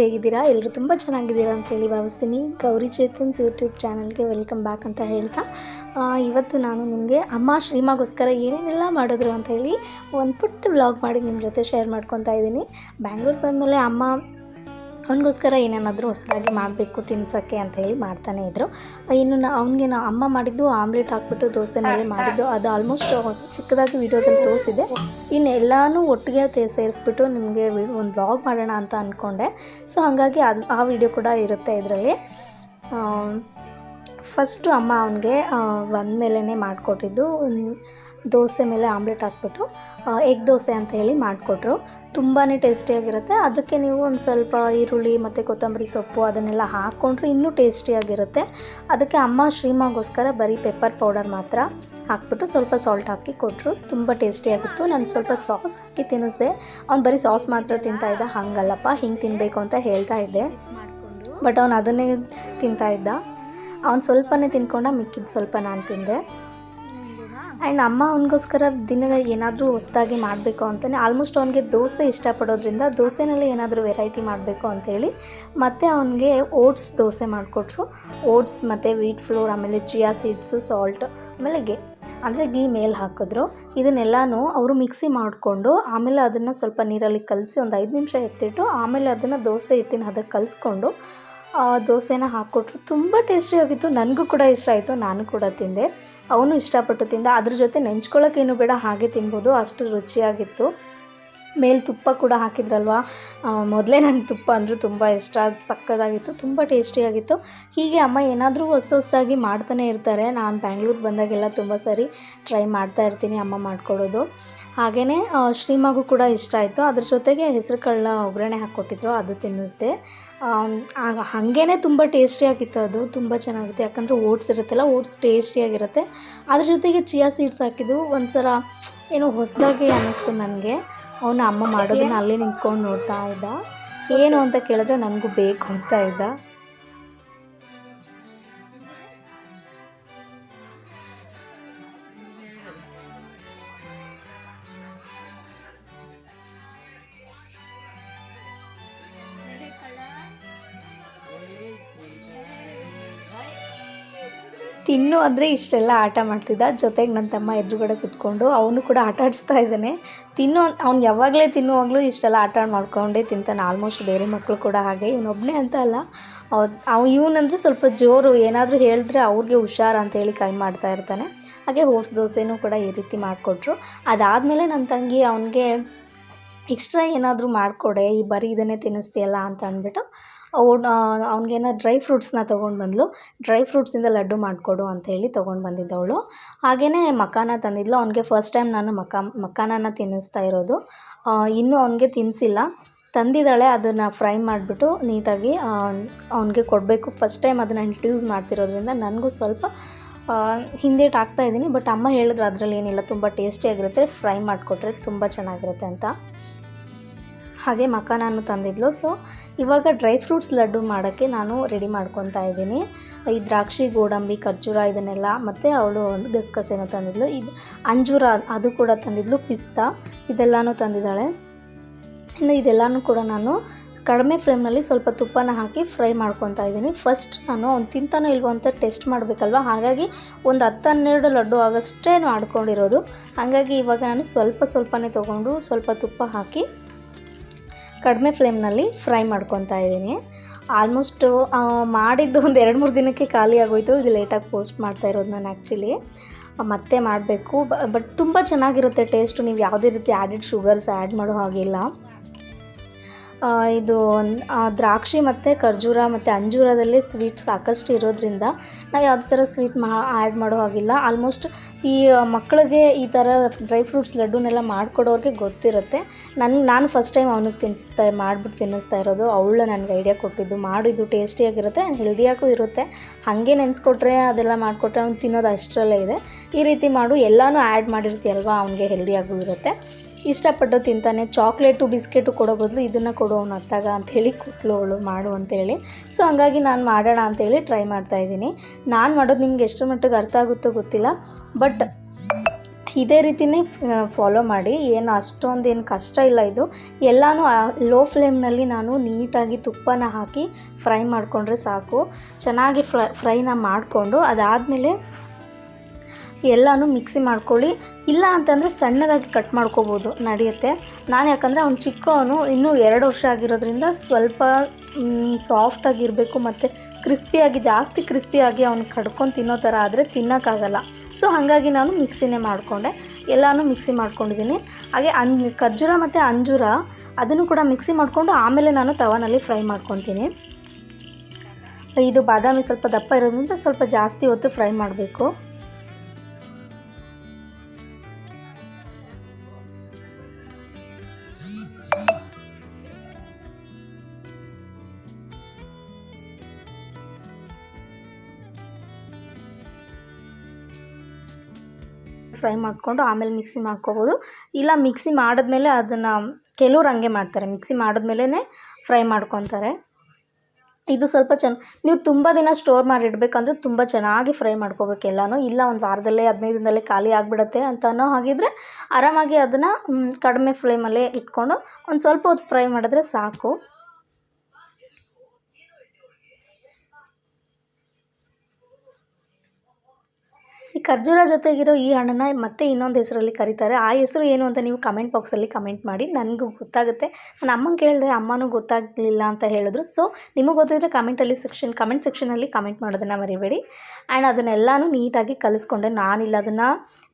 ಹೇಗಿದ್ದೀರಾ? ಎಲ್ಲರೂ ತುಂಬ ಚೆನ್ನಾಗಿದ್ದೀರಾ ಅಂತ ಹೇಳಿ ಭಾವಿಸ್ತೀನಿ. ಗೌರಿ ಚೇತನ್ಸ್ ಯೂಟ್ಯೂಬ್ ಚಾನಲ್ಗೆ ವೆಲ್ಕಮ್ ಬ್ಯಾಕ್ ಅಂತ ಹೇಳ್ತಾ ಇವತ್ತು ನಾನು ನಿಮಗೆ ಅಮ್ಮ ಶ್ರೀಮಾಗೋಸ್ಕರ ಏನೇನೆಲ್ಲ ಮಾಡಿದ್ರು ಅಂತ ಹೇಳಿ ಒಂದು ಪುಟ್ಟ ವ್ಲಾಗ್ ಮಾಡಿ ನಿಮ್ಮ ಜೊತೆ ಶೇರ್ ಮಾಡ್ಕೊತಾ ಇದ್ದೀನಿ. ಬ್ಯಾಂಗ್ಳೂರ್ ಬಂದಮೇಲೆ ಅಮ್ಮ ಅವನಿಗೋಸ್ಕರ ಏನೇನಾದರೂ ಹೊಸದಾಗಿ ಮಾಡಬೇಕು ತಿನ್ಸೋಕ್ಕೆ ಅಂತ ಹೇಳಿ ಮಾಡ್ತಾನೆ ಇದ್ರು. ಇನ್ನು ನಾ ಅವನಿಗೆ ನಾವು ಅಮ್ಮ ಮಾಡಿದ್ದು ಆಮ್ಲೆಟ್ ಹಾಕ್ಬಿಟ್ಟು ದೋಸೆ ಮೇಲೆ ಮಾಡಿದ್ದು. ಅದು ಆಲ್ಮೋಸ್ಟ್ ಚಿಕ್ಕದಾಗಿ ವಿಡಿಯೋದಲ್ಲಿ ತೋರಿಸಿದೆ. ಇನ್ನು ಎಲ್ಲನೂ ಒಟ್ಟಿಗೆ ಸೇರಿಸ್ಬಿಟ್ಟು ನಿಮಗೆ ಒಂದು ಬ್ಲಾಗ್ ಮಾಡೋಣ ಅಂತ ಅಂದ್ಕೊಂಡೆ ಸೊ ಹಾಗಾಗಿ ಅದು ಆ ವಿಡಿಯೋ ಕೂಡ ಇರುತ್ತೆ ಇದರಲ್ಲಿ. ಫಸ್ಟು ಅಮ್ಮ ಅವನಿಗೆ ಒಂದ್ಮೇಲೆ ಮಾಡಿಕೊಟ್ಟಿದ್ದು. ದೋಸೆ ಮೇಲೆ ಆಮ್ಲೆಟ್ ಹಾಕ್ಬಿಟ್ಟು ಎಗ್ ದೋಸೆ ಅಂತ ಹೇಳಿ ಮಾಡಿಕೊಟ್ರು. ತುಂಬಾ ಟೇಸ್ಟಿಯಾಗಿರುತ್ತೆ. ಅದಕ್ಕೆ ನೀವು ಒಂದು ಸ್ವಲ್ಪ ಈರುಳ್ಳಿ ಮತ್ತು ಕೊತ್ತಂಬರಿ ಸೊಪ್ಪು ಅದನ್ನೆಲ್ಲ ಹಾಕ್ಕೊಂಡ್ರೆ ಇನ್ನೂ ಟೇಸ್ಟಿಯಾಗಿರುತ್ತೆ. ಅದಕ್ಕೆ ಅಮ್ಮ ಶ್ರೀಮಾಗೋಸ್ಕರ ಬರೀ ಪೆಪ್ಪರ್ ಪೌಡರ್ ಮಾತ್ರ ಹಾಕ್ಬಿಟ್ಟು ಸ್ವಲ್ಪ ಸಾಲ್ಟ್ ಹಾಕಿ ಕೊಟ್ಟರು ತುಂಬ ಟೇಸ್ಟಿಯಾಗಿತ್ತು. ನಾನು ಸ್ವಲ್ಪ ಸಾಸ್ ಹಾಕಿ ತಿನ್ನಿಸ್ದೆ. ಅವ್ನು ಬರೀ ಸಾಸ್ ಮಾತ್ರ ತಿಂತಾ ಇದ್ದ. ಹಾಗಲ್ಲಪ್ಪ, ಹಿಂಗೆ ತಿನ್ನಬೇಕು ಅಂತ ಹೇಳ್ತಾ ಇದ್ದೆ. ಬಟ್ ಅವನು ಅದನ್ನೇ ತಿಂತಾ ಇದ್ದ. ಅವ್ನು ಸ್ವಲ್ಪನೇ ತಿನ್ಕೊಂಡ ಮಿಕ್ಕಿದ್ದು ಸ್ವಲ್ಪ ನಾನು ತಿಂದೆ. ಆ್ಯಂಡ್ ಅಮ್ಮ ಅವನಿಗೋಸ್ಕರ ದಿನ ಏನಾದರೂ ಹೊಸದಾಗಿ ಮಾಡಬೇಕು ಅಂತಲೇ ಆಲ್ಮೋಸ್ಟ್ ಅವನಿಗೆ ದೋಸೆ ಇಷ್ಟಪಡೋದ್ರಿಂದ ದೋಸೆನಲ್ಲಿ ಏನಾದರೂ ವೆರೈಟಿ ಮಾಡಬೇಕು ಅಂತೇಳಿ ಮತ್ತು ಅವನಿಗೆ ಓಟ್ಸ್ ದೋಸೆ ಮಾಡಿಕೊಟ್ರು. ಓಟ್ಸ್ ಮತ್ತು ವೀಟ್ ಫ್ಲೋರ್, ಆಮೇಲೆ ಚಿಯಾ ಸೀಡ್ಸು, ಸಾಲ್ಟ್, ಆಮೇಲೆ ಗೆ ಅಂದರೆ ಗೀ ಮೇಲೆ ಹಾಕಿದ್ರು. ಇದನ್ನೆಲ್ಲನೂ ಅವರು ಮಿಕ್ಸಿ ಮಾಡಿಕೊಂಡು ಆಮೇಲೆ ಅದನ್ನು ಸ್ವಲ್ಪ ನೀರಲ್ಲಿ ಕಲಸಿ ಒಂದು ಐದು ನಿಮಿಷ ಎತ್ತಿಟ್ಟು ಆಮೇಲೆ ಅದನ್ನು ದೋಸೆ ಹಿಟ್ಟಿನ ಹದಕ್ಕೆ ಕಲಿಸ್ಕೊಂಡು ದೋಸೆನ ಹಾಕ್ಕೊಟ್ರು. ತುಂಬ ಟೇಸ್ಟಿಯಾಗಿತ್ತು ನನಗೂ ಕೂಡ ಇಷ್ಟ ಆಯಿತು. ನಾನು ಕೂಡ ತಿಂದೆ. ಅವನು ಇಷ್ಟಪಟ್ಟು ತಿಂದ. ಅದ್ರ ಜೊತೆ ನೆಂಚ್ಕೊಳ್ಳೋಕ್ಕೇನು ಬೇಡ, ಹಾಗೆ ತಿನ್ಬೋದು. ಅಷ್ಟು ರುಚಿಯಾಗಿತ್ತು. ಮೇಲೆ ತುಪ್ಪ ಕೂಡ ಹಾಕಿದ್ರಲ್ವಾ? ಮೊದಲೇ ನನಗೆ ತುಪ್ಪ ಅಂದರೆ ತುಂಬ ಇಷ್ಟ. ಅದು ಸಕ್ಕತ್ತಾಗಿತ್ತು ತುಂಬ ಟೇಸ್ಟಿಯಾಗಿತ್ತು ಹೀಗೆ ಅಮ್ಮ ಏನಾದರೂ ಹೊಸ ಹೊಸದಾಗಿ ಮಾಡ್ತಾನೆ ಇರ್ತಾರೆ. ನಾನು ಬ್ಯಾಂಗ್ಳೂರ್ಗೆ ಬಂದಾಗೆಲ್ಲ ತುಂಬ ಸರಿ ಟ್ರೈ ಮಾಡ್ತಾ ಇರ್ತೀನಿ ಅಮ್ಮ ಮಾಡ್ಕೊಡೋದು. ಹಾಗೆಯೇ ಶ್ರೀಮಾಗು ಕೂಡ ಇಷ್ಟ ಆಯಿತು. ಅದ್ರ ಜೊತೆಗೆ ಹೆಸರು ಕಳ್ಳ ಒಗ್ಗರಣೆ ಹಾಕ್ಕೊಟ್ಟಿದ್ರು, ಅದು ತಿನ್ನಿಸ್ದೆ. ಹಾಗೇ ತುಂಬ ಟೇಸ್ಟಿಯಾಗಿತ್ತು ಅದು, ತುಂಬ ಚೆನ್ನಾಗಿತ್ತು. ಯಾಕಂದರೆ ಓಟ್ಸ್ ಇರುತ್ತಲ್ಲ, ಓಟ್ಸ್ ಟೇಸ್ಟಿಯಾಗಿರುತ್ತೆ ಅದ್ರ ಜೊತೆಗೆ ಚಿಯಾ ಸೀಡ್ಸ್ ಹಾಕಿದ್ದು, ಒಂದ್ಸಲ ಏನೋ ಹೊಸದಾಗಿ ಅನ್ನಿಸ್ತು ನನಗೆ. ಅವನ ಅಮ್ಮ ಮಾಡೋದನ್ನ ಅಲ್ಲೇ ನಿಂತ್ಕೊಂಡು ನೋಡ್ತಾ ಇದ್ದ. ಏನು ಅಂತ ಕೇಳಿದ್ರೆ ನನಗೂ ಬೇಕು ಅಂತ ಇದ್ದ. ತಿನ್ನು ಅಂದರೆ ಇಷ್ಟೆಲ್ಲ ಆಟ ಮಾಡ್ತಿದ್ದ. ಜೊತೆಗೆ ನನ್ನ ತಮ್ಮ ಎದುರುಗಡೆ ಕುತ್ಕೊಂಡು ಅವನು ಕೂಡ ಆಟ ಆಡಿಸ್ತಾ ಇದ್ದಾನೆ. ತಿನ್ನು ಅವ್ನು ಯಾವಾಗಲೇ ತಿನ್ನುವಾಗಲೂ ಇಷ್ಟೆಲ್ಲ ಆಟ ಮಾಡ್ಕೊಂಡೇ ತಿಂತಾನೆ. ಆಲ್ಮೋಸ್ಟ್ ಬೇರೆ ಮಕ್ಕಳು ಕೂಡ ಹಾಗೆ. ಇವನೊಬ್ಬನೇ ಅಂತ ಅಲ್ಲ. ಅವ ಇವನಂದ್ರೆ ಸ್ವಲ್ಪ ಜೋರು. ಏನಾದರೂ ಹೇಳಿದ್ರೆ ಅವ್ರಿಗೆ ಹುಷಾರು ಅಂತೇಳಿ ಕೈ ಮಾಡ್ತಾ ಇರ್ತಾನೆ. ಹಾಗೆ ಹೋಸ್ ದೋಸೆನೂ ಕೂಡ ಈ ರೀತಿ ಮಾಡಿಕೊಟ್ರು. ಅದಾದಮೇಲೆ ನನ್ನ ತಂಗಿ ಅವನಿಗೆ, ಎಕ್ಸ್ಟ್ರಾ ಏನಾದರೂ ಮಾಡಿಕೊಡೆ. ಈ ಬರೀ ಇದನ್ನೇ ತಿನ್ನಿಸ್ತೀಯಲ್ಲ ಅಂತ ಅಂದ್ಬಿಟ್ಟು ಅವ್ನಿಗೇನೋ ಡ್ರೈ ಫ್ರೂಟ್ಸ್ನ ತೊಗೊಂಡು ಬಂದಳು ಡ್ರೈ ಫ್ರೂಟ್ಸಿಂದ ಲಡ್ಡು ಮಾಡಿಕೊಡು ಅಂತೇಳಿ ತೊಗೊಂಡು ಬಂದಿದ್ದವಳು. ಹಾಗೆಯೇ ಮಕಾನ ತಂದಿದ್ಲು. ಅವನಿಗೆ ಫಸ್ಟ್ ಟೈಮ್ ನಾನು ಮಕ ಮಕಾನನ ತಿನ್ನಿಸ್ತಾ ಇರೋದು. ಇನ್ನೂ ಅವನಿಗೆ ತಿನ್ನಿಸಿಲ್ಲ ತಂದಿದ್ದಾಳೆ, ಅದನ್ನು ಫ್ರೈ ಮಾಡಿಬಿಟ್ಟು ನೀಟಾಗಿ ಅವನಿಗೆ ಕೊಡಬೇಕು. ಫಸ್ಟ್ ಟೈಮ್ ಅದನ್ನು ಇಂಟ್ರಡ್ಯೂಸ್ ಮಾಡ್ತಿರೋದ್ರಿಂದ ನನಗೂ ಸ್ವಲ್ಪ ಹಿಂದೇಟು ಆಗ್ತಾ ಇದ್ದೀನಿ. ಬಟ್ ಅಮ್ಮ ಹೇಳಿದ್ರು ಅದರಲ್ಲಿ ಏನಿಲ್ಲ, ತುಂಬ ಟೇಸ್ಟಿಯಾಗಿರುತ್ತೆ ಫ್ರೈ ಮಾಡಿಕೊಟ್ರೆ ತುಂಬ ಚೆನ್ನಾಗಿರುತ್ತೆ ಅಂತ. ಹಾಗೆ ಮಕಾನನ್ನು ತಂದಿದ್ಲು. ಸೊ ಇವಾಗ ಡ್ರೈ ಫ್ರೂಟ್ಸ್ ಲಡ್ಡು ಮಾಡೋಕ್ಕೆ ನಾನು ರೆಡಿ ಮಾಡ್ಕೊತಾ ಇದ್ದೀನಿ. ಈ ದ್ರಾಕ್ಷಿ, ಗೋಡಂಬಿ, ಖರ್ಜೂರ ಇದನ್ನೆಲ್ಲ ಮತ್ತು ಅವಳು ಗಸಗಸೆನೂ ತಂದಿದ್ಲು. ಇದು ಅಂಜೂರ ಅದು ಕೂಡ ತಂದಿದ್ಲು, ಪಿಸ್ತಾ ಇದೆಲ್ಲನೂ ತಂದಿದ್ದಾಳೆ. ಇನ್ನು ಇದೆಲ್ಲನೂ ಕೂಡ ನಾನು ಕಡಿಮೆ ಫ್ಲೇಮ್ನಲ್ಲಿ ಸ್ವಲ್ಪ ತುಪ್ಪನ ಹಾಕಿ ಫ್ರೈ ಮಾಡ್ಕೊತಾ ಇದ್ದೀನಿ. ಫಸ್ಟ್ ನಾನು ಅವ್ನು ತಿಂತಾನೋ ಇಲ್ವೋ ಅಂತ ಟೆಸ್ಟ್ ಮಾಡಬೇಕಲ್ವ? ಹಾಗಾಗಿ ಒಂದು ಹತ್ತು ಹನ್ನೆರಡು ಲಡ್ಡು ಆಗಷ್ಟೇ ಮಾಡ್ಕೊಂಡಿರೋದು. ಹಾಗಾಗಿ ಇವಾಗ ನಾನು ಸ್ವಲ್ಪ ಸ್ವಲ್ಪನೇ ತೊಗೊಂಡು ಸ್ವಲ್ಪ ತುಪ್ಪ ಹಾಕಿ ಕಡಿಮೆ ಫ್ಲೇಮ್ನಲ್ಲಿ ಫ್ರೈ ಮಾಡ್ಕೊತಾ ಇದ್ದೀನಿ. ಆಲ್ಮೋಸ್ಟು ಮಾಡಿದ್ದು ಒಂದು ಎರಡು ಮೂರು ದಿನಕ್ಕೆ ಖಾಲಿ ಆಗೋಯ್ತು. ಇದು ಲೇಟಾಗಿ ಪೋಸ್ಟ್ ಮಾಡ್ತಾ ಇರೋದು ನಾನು ಆ್ಯಕ್ಚುಲಿ ಮತ್ತೆ ಮಾಡಬೇಕು. ಬಟ್ ತುಂಬ ಚೆನ್ನಾಗಿರುತ್ತೆ ಟೇಸ್ಟು. ನೀವು ಯಾವುದೇ ರೀತಿ ಆ್ಯಡೆಡ್ ಶುಗರ್ಸ್ ಆ್ಯಡ್ ಮಾಡೋ ಹಾಗಿಲ್ಲ ಇದು ದ್ರಾಕ್ಷಿ ಮತ್ತು ಖರ್ಜೂರ ಮತ್ತು ಅಂಜೂರದಲ್ಲಿ ಸ್ವೀಟ್ ಸಾಕಷ್ಟು ಇರೋದ್ರಿಂದ ನಾವು ಯಾವುದೇ ಥರ ಸ್ವೀಟ್ ಮಾ ಆ್ಯಡ್ ಮಾಡೋ ಹಾಗಿಲ್ಲ. ಆಲ್ಮೋಸ್ಟ್ ಈ ಮಕ್ಕಳಿಗೆ ಈ ಥರ ಡ್ರೈ ಫ್ರೂಟ್ಸ್ ಲಡ್ಡುನೆಲ್ಲ ಮಾಡಿಕೊಡೋರಿಗೆ ಗೊತ್ತಿರುತ್ತೆ. ನನ್ನ ನಾನು ಫಸ್ಟ್ ಟೈಮ್ ಅವನಿಗೆ ತಿನ್ನಿಸ್ತಾ ಮಾಡಿಬಿಟ್ಟು ತಿನ್ನಿಸ್ತಾ ಇರೋದು. ಅವಳು ನನಗೆ ಐಡಿಯಾ ಕೊಟ್ಟಿದ್ದು, ಮಾಡಿದ್ದು ಟೇಸ್ಟಿಯಾಗಿರುತ್ತೆ ಹೆಲ್ದಿಯಾಗೂ ಇರುತ್ತೆ. ಹಾಗೆ ನೆನೆಸ್ಕೊಟ್ರೆ ಅದೆಲ್ಲ ಮಾಡಿಕೊಟ್ರೆ ಅವ್ನು ತಿನ್ನೋದು ಅಷ್ಟರಲ್ಲೇ ಇದೆ. ಈ ರೀತಿ ಮಾಡು, ಎಲ್ಲನೂ ಆ್ಯಡ್ ಮಾಡಿರ್ತೀಯಲ್ವ, ಅವನಿಗೆ ಹೆಲ್ದಿಯಾಗೂ ಇರುತ್ತೆ. ಇಷ್ಟಪಟ್ಟು ತಿಂತಾನೆ. ಚಾಕ್ಲೇಟು, ಬಿಸ್ಕೆಟು ಕೊಡೋ ಬದಲು ಇದನ್ನು ಕೊಡು ಅವನು ಅತ್ತಾಗ ಅಂಥೇಳಿ ಕೊಟ್ಲು ಅವಳು ಮಾಡು ಅಂತೇಳಿ ಸೊ ಹಂಗಾಗಿ ನಾನು ಮಾಡೋಣ ಅಂತೇಳಿ ಟ್ರೈ ಮಾಡ್ತಾಯಿದ್ದೀನಿ ನಾನು ಮಾಡೋದು ನಿಮ್ಗೆ ಎಷ್ಟರ ಮಟ್ಟಿಗೆ ಅರ್ಥ ಆಗುತ್ತೋ ಗೊತ್ತಿಲ್ಲ. ಬಟ್ ಇದೇ ರೀತಿಯೇ ಫಾಲೋ ಮಾಡಿ. ಏನು ಅಷ್ಟೊಂದು ಏನು ಕಷ್ಟ ಇಲ್ಲ ಇದು. ಎಲ್ಲನೂ ಲೋ ಫ್ಲೇಮ್ನಲ್ಲಿ ನಾನು ನೀಟಾಗಿ ತುಪ್ಪನ ಹಾಕಿ ಫ್ರೈ ಮಾಡಿಕೊಂಡ್ರೆ ಸಾಕು. ಚೆನ್ನಾಗಿ ಫ್ರೈ ಫ್ರೈನ ಮಾಡಿಕೊಂಡು ಅದಾದಮೇಲೆ ಎಲ್ಲನೂ ಮಿಕ್ಸಿ ಮಾಡ್ಕೊಳ್ಳಿ. ಇಲ್ಲ ಅಂತಂದರೆ ಸಣ್ಣದಾಗಿ ಕಟ್ ಮಾಡ್ಕೋಬೋದು, ನಡೆಯುತ್ತೆ. ನಾನು ಯಾಕಂದರೆ ಅವ್ನು ಚಿಕ್ಕವನು, ಇನ್ನೂ ಎರಡು ವರ್ಷ ಆಗಿರೋದ್ರಿಂದ ಸ್ವಲ್ಪ ಸಾಫ್ಟಾಗಿರಬೇಕು ಮತ್ತು ಕ್ರಿಸ್ಪಿಯಾಗಿ ಜಾಸ್ತಿ ಕ್ರಿಸ್ಪಿಯಾಗಿ ಅವ್ನು ಕಡ್ಕೊಂಡು ತಿನ್ನೋ ಥರ ಆದರೆ ತಿನ್ನೋಕ್ಕಾಗಲ್ಲ. ಸೊ ಹಾಗಾಗಿ ನಾನು ಮಿಕ್ಸಿನೇ ಮಾಡಿಕೊಂಡೆ. ಎಲ್ಲನೂ ಮಿಕ್ಸಿ ಮಾಡ್ಕೊಂಡಿದ್ದೀನಿ ಹಾಗೆ ಅನ್, ಖರ್ಜೂರ ಮತ್ತು ಅಂಜೂರ, ಅದನ್ನು ಕೂಡ ಮಿಕ್ಸಿ ಮಾಡಿಕೊಂಡು ಆಮೇಲೆ ನಾನು ತವನಲ್ಲಿ ಫ್ರೈ ಮಾಡ್ಕೊತೀನಿ. ಇದು ಬಾದಾಮಿ ಸ್ವಲ್ಪ ದಪ್ಪ ಇರೋದ್ರಿಂದ ಸ್ವಲ್ಪ ಜಾಸ್ತಿ ಹೊತ್ತು ಫ್ರೈ ಮಾಡಬೇಕು. ಫ್ರೈ ಮಾಡಿಕೊಂಡು ಆಮೇಲೆ ಮಿಕ್ಸಿ ಮಾಡ್ಕೋಬೋದು. ಇಲ್ಲ ಮಿಕ್ಸಿ ಮಾಡಿದ್ಮೇಲೆ ಅದನ್ನು ಕೆಲವ್ರು ಹಂಗೆ ಮಾಡ್ತಾರೆ. ಮಿಕ್ಸಿ ಮಾಡಿದ್ಮೇಲೆ ಫ್ರೈ ಮಾಡ್ಕೊತಾರೆ. ಇದು ಸ್ವಲ್ಪ ಚೆನ್ನ ನೀವು ತುಂಬ ದಿನ ಸ್ಟೋರ್ ಮಾಡಿಡಬೇಕಂದ್ರೆ ತುಂಬ ಚೆನ್ನಾಗಿ ಫ್ರೈ ಮಾಡ್ಕೋಬೇಕು ಎಲ್ಲನೂ. ಇಲ್ಲ ಒಂದು ವಾರದಲ್ಲೇ, ಹದಿನೈದು ದಿನದಲ್ಲೇ ಖಾಲಿ ಆಗಿಬಿಡುತ್ತೆ ಅಂತ ಅನ್ನೋ ಹಾಗಿದ್ರೆ ಆರಾಮಾಗಿ ಅದನ್ನು ಕಡಿಮೆ ಫ್ಲೇಮಲ್ಲೇ ಇಟ್ಕೊಂಡು ಒಂದು ಸ್ವಲ್ಪ ಹೊತ್ತು ಫ್ರೈ ಮಾಡಿದ್ರೆ ಸಾಕು. ಖರ್ಜೂರ ಜೊತೆಗಿರೋ ಈ ಹಣ್ಣನ್ನು ಮತ್ತೆ ಇನ್ನೊಂದು ಹೆಸರಲ್ಲಿ ಕರೀತಾರೆ. ಆ ಹೆಸರು ಏನು ಅಂತ ನೀವು ಕಮೆಂಟ್ ಬಾಕ್ಸಲ್ಲಿ ಕಮೆಂಟ್ ಮಾಡಿ. ನನಗೂ ಗೊತ್ತಾಗುತ್ತೆ. ನನ್ನ ಅಮ್ಮಂಗೆ ಕೇಳಿದೆ ಅಮ್ಮನೂ ಗೊತ್ತಾಗಲಿಲ್ಲ ಅಂತ ಹೇಳಿದ್ರು. ಸೊ ನಿಮಗೆ ಗೊತ್ತಿದ್ರೆ ಕಮೆಂಟಲ್ಲಿ ಸೆಕ್ಷನ್ ಕಮೆಂಟ್ ಸೆಕ್ಷನಲ್ಲಿ ಕಮೆಂಟ್ ಮಾಡೋದನ್ನು ಮರಿಬೇಡಿ. ಆ್ಯಂಡ್ ಅದನ್ನೆಲ್ಲನೂ ನೀಟಾಗಿ ಕಲಿಸ್ಕೊಂಡೆ. ನಾನಿಲ್ಲ ಅದನ್ನು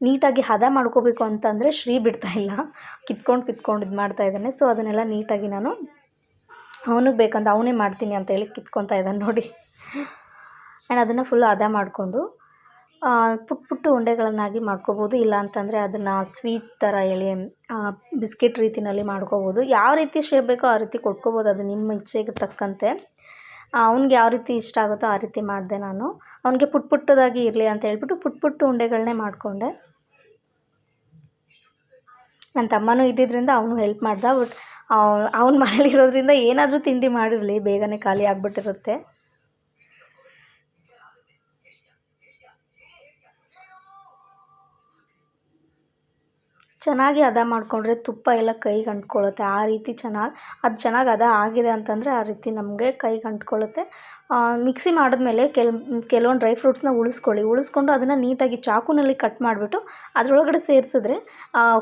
ನೀಟಾಗಿ ಹದ ಮಾಡ್ಕೋಬೇಕು ಅಂತಂದರೆ ಶ್ರೀ ಬಿಡ್ತಾಯಿಲ್ಲ ಕಿತ್ಕೊಂಡು ಕಿತ್ಕೊಂಡು ಇದು ಮಾಡ್ತಾ ಇದ್ದಾನೆ. ಸೊ ಅದನ್ನೆಲ್ಲ ನೀಟಾಗಿ ನಾನು ಅವನಿಗೆ ಬೇಕಂತ ಅವನೇ ಮಾಡ್ತೀನಿ ಅಂತೇಳಿ ಕಿತ್ಕೊತಾ ಇದ್ದಾನೆ ನೋಡಿ. ಆ್ಯಂಡ್ ಅದನ್ನು ಫುಲ್ ಹದ ಮಾಡಿಕೊಂಡು ಪುಟ್ಟ ಪುಟ್ಟ ಉಂಡೆಗಳನ್ನಾಗಿ ಮಾಡ್ಕೋಬೋದು. ಇಲ್ಲ ಅಂತಂದರೆ ಅದನ್ನು ಸ್ವೀಟ್ ಥರ ಎಳೆ ಬಿಸ್ಕೆಟ್ ರೀತಿಯಲ್ಲಿ ಮಾಡ್ಕೋಬೋದು. ಯಾವ ರೀತಿ ಶೇಪ್ ಬೇಕೋ ಆ ರೀತಿ ಕೊಟ್ಕೋಬೋದು. ಅದು ನಿಮ್ಮ ಇಚ್ಛೆಗೆ ತಕ್ಕಂತೆ. ಅವ್ನಿಗೆ ಯಾವ ರೀತಿ ಇಷ್ಟ ಆಗುತ್ತೋ ಆ ರೀತಿ ಮಾಡಿದೆ ನಾನು. ಅವನಿಗೆ ಪುಟ್ಟ ಪುಟ್ಟದಾಗಿ ಇರಲಿ ಅಂತ ಹೇಳ್ಬಿಟ್ಟು ಪುಟ್ಟ ಪುಟ್ಟ ಉಂಡೆಗಳನ್ನೇ ಮಾಡಿಕೊಂಡೆ. ನನ್ನ ತಮ್ಮನೂ ಇದ್ದಿದ್ದರಿಂದ ಅವನು ಹೆಲ್ಪ್ ಮಾಡ್ದ ಬಟ್ ಅವ್ನ ಮನೇಲಿರೋದ್ರಿಂದ ಏನಾದರೂ ತಿಂಡಿ ಮಾಡಿರಲಿ. ಬೇಗನೆ ಖಾಲಿ ಆಗಿಬಿಟ್ಟಿರುತ್ತೆ. ಚೆನ್ನಾಗಿ ಹದ ಮಾಡಿಕೊಂಡ್ರೆ ತುಪ್ಪ ಎಲ್ಲ ಕೈಗೆ ಅಂಟ್ಕೊಳ್ಳುತ್ತೆ. ಆ ರೀತಿ ಚೆನ್ನಾಗಿ ಅದು ಚೆನ್ನಾಗಿ ಹದ ಆಗಿದೆ ಅಂತಂದರೆ ಆ ರೀತಿ ನಮಗೆ ಕೈಗೆ ಅಂಟ್ಕೊಳ್ಳುತ್ತೆ. ಮಿಕ್ಸಿ ಮಾಡಿದ್ಮೇಲೆ ಕೆಲ್, ಕೆಲವೊಂದು ಡ್ರೈ ಫ್ರೂಟ್ಸ್ನ ಉಳಿಸ್ಕೊಳ್ಳಿ. ಉಳಿಸ್ಕೊಂಡು ಅದನ್ನು ನೀಟಾಗಿ ಚಾಕುನಲ್ಲಿ ಕಟ್ ಮಾಡಿಬಿಟ್ಟು ಅದರೊಳಗಡೆ ಸೇರಿಸಿದ್ರೆ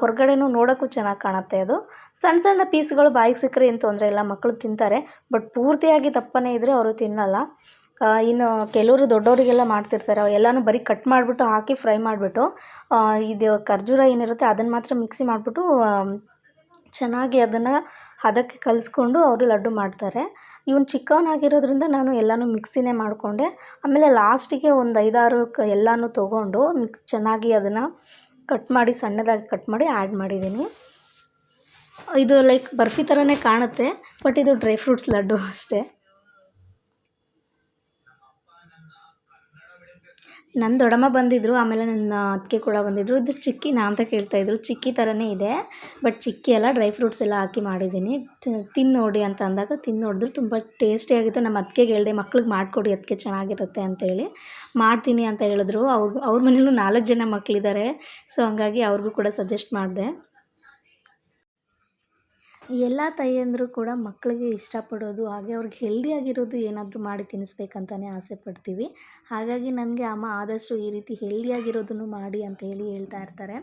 ಹೊರಗಡೆನೂ ನೋಡೋಕ್ಕೂ ಚೆನ್ನಾಗಿ ಕಾಣುತ್ತೆ ಅದು. ಸಣ್ಣ ಸಣ್ಣ ಪೀಸ್ಗಳು ಬಾಯಿಗೆ ಸಿಕ್ಕರೆ ಏನು ತೊಂದರೆ ಇಲ್ಲ ಮಕ್ಕಳು ತಿಂತಾರೆ. ಬಟ್ ಪೂರ್ತಿಯಾಗಿ ದಪ್ಪನೇ ಇದ್ದರೆ ಅವರು ತಿನ್ನಲ್ಲ. ಇನ್ನು ಕೆಲವರು ದೊಡ್ಡವರಿಗೆಲ್ಲ ಮಾಡ್ತಿರ್ತಾರೆ. ಎಲ್ಲನೂ ಬರೀ ಕಟ್ ಮಾಡಿಬಿಟ್ಟು ಹಾಕಿ ಫ್ರೈ ಮಾಡಿಬಿಟ್ಟು ಇದು ಖರ್ಜೂರ ಏನಿರುತ್ತೆ ಅದನ್ನು ಮಾತ್ರ ಮಿಕ್ಸಿ ಮಾಡಿಬಿಟ್ಟು ಚೆನ್ನಾಗಿ ಅದನ್ನು ಹದಕ್ಕೆ ಕಲಿಸ್ಕೊಂಡು ಅವರು ಲಡ್ಡು ಮಾಡ್ತಾರೆ. ಇವನು ಚಿಕ್ಕವನಾಗಿರೋದ್ರಿಂದ ನಾನು ಎಲ್ಲನೂ ಮಿಕ್ಸಿನೇ ಮಾಡಿಕೊಂಡೆ. ಆಮೇಲೆ ಲಾಸ್ಟಿಗೆ ಒಂದು ಐದಾರು ಕ, ಎಲ್ಲನೂ ತೊಗೊಂಡು ಮಿಕ್ಸ್ ಚೆನ್ನಾಗಿ ಅದನ್ನು ಕಟ್ ಮಾಡಿ, ಸಣ್ಣದಾಗಿ ಕಟ್ ಮಾಡಿ ಆ್ಯಡ್ ಮಾಡಿದ್ದೀನಿ ಇದು ಲೈಕ್ ಬರ್ಫಿ ಥರನೇ ಕಾಣುತ್ತೆ ಬಟ್ ಇದು ಡ್ರೈ ಫ್ರೂಟ್ಸ್ ಲಡ್ಡು ಅಷ್ಟೇ. ನನ್ನ ದೊಡ್ಡಮ್ಮ ಬಂದಿದ್ದರು ಆಮೇಲೆ ನನ್ನ ಅತ್ತಿಗೆ ಕೂಡ ಬಂದಿದ್ದರು ಇದು ಚಿಕ್ಕಿನಾ ಅಂತ ಕೇಳ್ತಾಯಿದ್ರು ಚಿಕ್ಕಿ ಥರನೇ ಇದೆ ಬಟ್ ಚಿಕ್ಕಿ ಎಲ್ಲ ಡ್ರೈ ಫ್ರೂಟ್ಸ್ ಎಲ್ಲ ಹಾಕಿ ಮಾಡಿದ್ದೀನಿ. ತಿಂದು ನೋಡಿ ಅಂತ ಅಂದಾಗ ತಿಂದು ನೋಡಿದ್ರು, ತುಂಬ ಟೇಸ್ಟಿಯಾಗಿತ್ತು ನಮ್ಮ ಅತ್ತಿಗೆಗೆ ಹೇಳಿದೆ, ಮಕ್ಳಿಗೆ ಮಾಡಿಕೊಡಿ ಅದಕ್ಕೆ ಚೆನ್ನಾಗಿರುತ್ತೆ ಅಂತೇಳಿ ಮಾಡ್ತೀನಿ ಅಂತ ಹೇಳಿದ್ರು. ಅವ್ರು, ಅವ್ರ ಮನೇಲೂ ನಾಲ್ಕು ಜನ ಮಕ್ಕಳಿದ್ದಾರೆ ಸೊ ಹಂಗಾಗಿ ಅವ್ರಿಗೂ ಕೂಡ ಸಜೆಸ್ಟ್ ಮಾಡಿದೆ. ಎಲ್ಲ ತಾಯಿಯಂದರು ಕೂಡ ಮಕ್ಕಳಿಗೆ ಇಷ್ಟಪಡೋದು, ಹಾಗೆ ಅವ್ರಿಗೆ ಹೆಲ್ದಿಯಾಗಿರೋದು ಏನಾದರೂ ಮಾಡಿ ತಿನ್ನಿಸ್ಬೇಕಂತಲೇ ಆಸೆ ಪಡ್ತೀವಿ. ಹಾಗಾಗಿ ನನಗೆ ಅಮ್ಮ ಆದಷ್ಟು ಈ ರೀತಿ ಹೆಲ್ದಿಯಾಗಿರೋದನ್ನು ಮಾಡಿ ಅಂತ ಹೇಳಿ ಹೇಳ್ತಾ ಇರ್ತಾರೆ.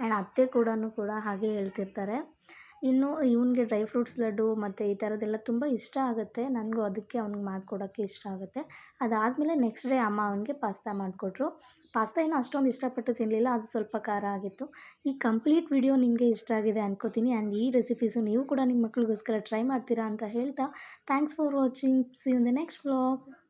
ಆ್ಯಂಡ್ ಅತ್ತೆ ಕೂಡ ಕೂಡ ಹಾಗೆ ಹೇಳ್ತಿರ್ತಾರೆ. ಇನ್ನು ಇವನಿಗೆ ಡ್ರೈ ಫ್ರೂಟ್ಸ್ ಲಡ್ಡು ಮತ್ತು ಈ ಥರದ್ದೆಲ್ಲ ತುಂಬ ಇಷ್ಟ ಆಗುತ್ತೆ. ನನಗೂ ಅದಕ್ಕೆ ಅವ್ನಿಗೆ ಮಾಡಿಕೊಡೋಕ್ಕೆ ಇಷ್ಟ ಆಗುತ್ತೆ. ಅದಾದಮೇಲೆ ನೆಕ್ಸ್ಟ್ ಡೇ ಅಮ್ಮ ಅವನಿಗೆ ಪಾಸ್ತಾ ಮಾಡಿಕೊಟ್ರು. ಪಾಸ್ತಾ ಏನು ಅಷ್ಟೊಂದು ಇಷ್ಟಪಟ್ಟು ತಿನ್ನಲಿಲ್ಲ ಅದು ಸ್ವಲ್ಪ ಖಾರ ಆಗಿತ್ತು. ಈ ಕಂಪ್ಲೀಟ್ ವಿಡಿಯೋ ನಿಮಗೆ ಇಷ್ಟ ಆಗಿದೆ ಅನ್ಕೋತೀನಿ. ಆ್ಯಂಡ್ ಈ ರೆಸಿಪೀಸು ನೀವು ಕೂಡ ನಿಮ್ಮ ಮಕ್ಳಿಗೋಸ್ಕರ ಟ್ರೈ ಮಾಡ್ತೀರಾ ಅಂತ ಹೇಳ್ತಾ thanks for watching see in the next vlog